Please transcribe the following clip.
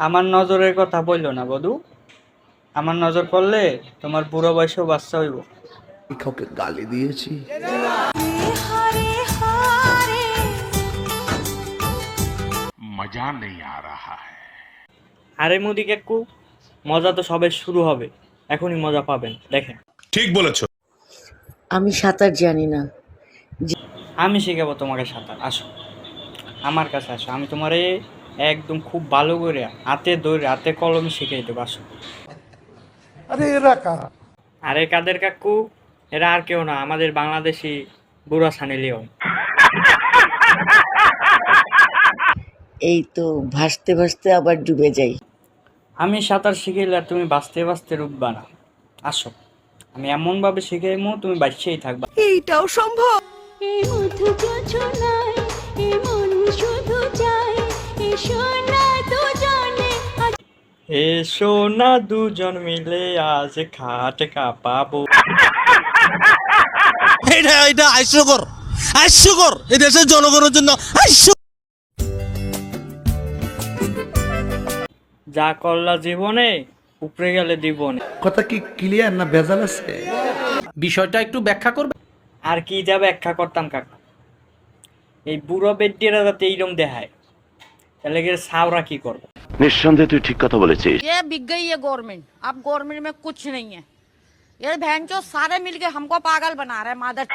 আমার নজরের কথা বলল না বধু। আমার নজর পড়লে তোমার বুড়ো বয়সেও বাচ্চা হইব। কাউকে গালি দিয়েছি। মজা নেই আরে মুদি কেকু মজা তো সবে শুরু হবে। এখনই মজা পাবেন দেখেন। ঠিক বলেছ। আমি সাঁতার জানি না। আমি শিখাবো তোমাকে সাঁতার আসো। আমার কাছে আসো আমি তোমারে একদম খুব ভালো করে হাতে ধরে হাতে কলমে শিখিয়ে দেবো আসো। আরে কাদের কাকু? এরা আর কেউ না আমাদের বাংলাদেশি বুড়া সানি লিওন এই তো ভাসতে ভাসতে আবার ডুবে যাই। আমি সাঁতার শিখাইলে আর তুমি বাঁচতে বাঁচতে রুখবা না। আসো আমি এমনভাবে শিখাইমো তুমি বাচ্চাই থাকবা। এইটাও সম্ভব। এই মধু যোজনায় এমন শুধু চাই এসো না দুজনে। মিলে আজ খাট কাঁপাবো। এটা এটা হাস্যকর হাস্যকর এই দেশের জনগণের জন্য হাস্য যা করলা জীবনে উপরে গেলে জীবনে কথা কি ক্লিয়ার না ভেজাল আছে? বিষয়টা একটু ব্যাখ্যা করবে? আর কি যা ব্যাখ্যা করতাম কাকা? এই বুড়ো বেডিরা যাতে এইরকম দেখায়। তাহলে গিয়ে সাওরা কি করবো নিঃসন্দেহে তুই ঠিক কথা বলেছিস ये बिक गई है गवर्नमेंट अब गवर्नमेंट में कुछ नहीं है ये बहन जो सारे मिलके हमको पागल बना रहे हैं मादर